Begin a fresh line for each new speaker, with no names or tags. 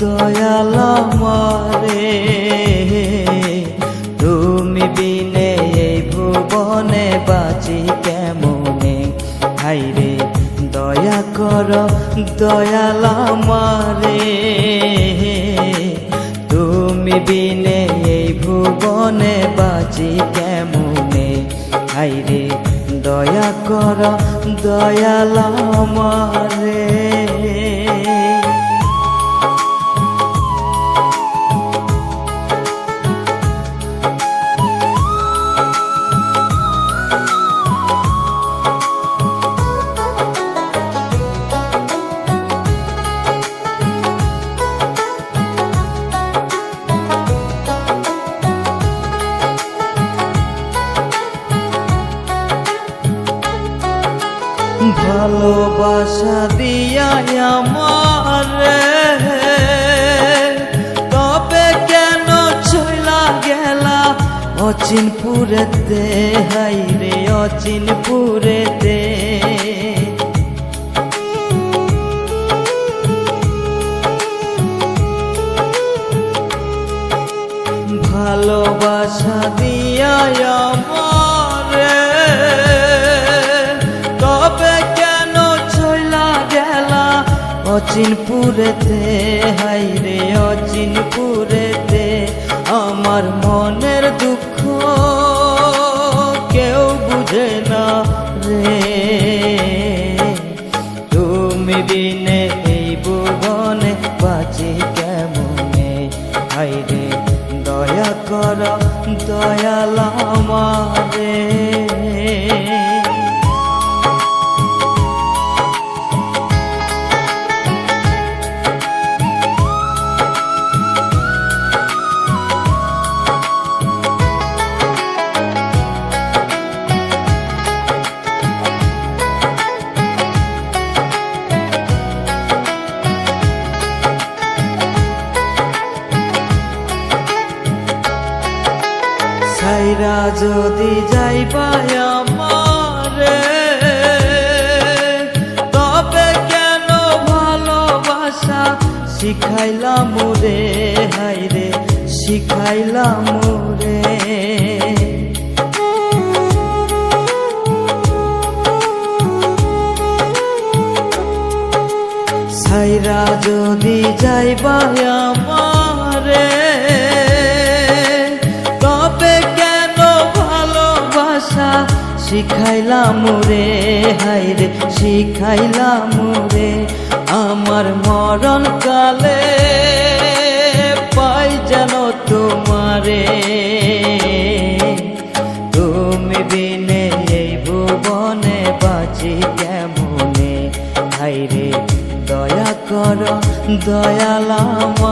দয়াল আমারে। তুমি বিনে এই ভুবনে বাঁচি কেমনে? হাইরে, দয়া কর, দয়াল আমারে। তুমি বিনে এই ভুবনে বাঁচি কেমনে? হাইরে, দয়া কর, দয়াল আমারে। ভালোবাসা দিয়া আমার। তবে কেন ছইলা গেলা? অচিনপুরেতে হাই রে অচিনপুরেতে। ভালোবাসা দিয়া আমার। অচিনপুরেতে হাই রে অচিনপুরেতে, আমার মনের দুঃখ কেউ বুঝে না রে। তুমি বিনে এই ভুবনে বাঁচি কেমনে? হাই রে, দয়া কর, দয়াল আমারে। সাইরা যদি যাইবা আমারে, তবে কেন ভালোবাসা শিখাইলাম রে? হাইরে শিখাইলাম রে। সাইরা যদি যাইবা আমারে শিখাইলাম রে হাইরে শিখাইলাম রে। আমার মরণ কালে পাই যেন তোমারে। তুমি বিনে এই ভুবনে বাঁচি কেমনে? হাইরে দয়া কর দয়াল আমারে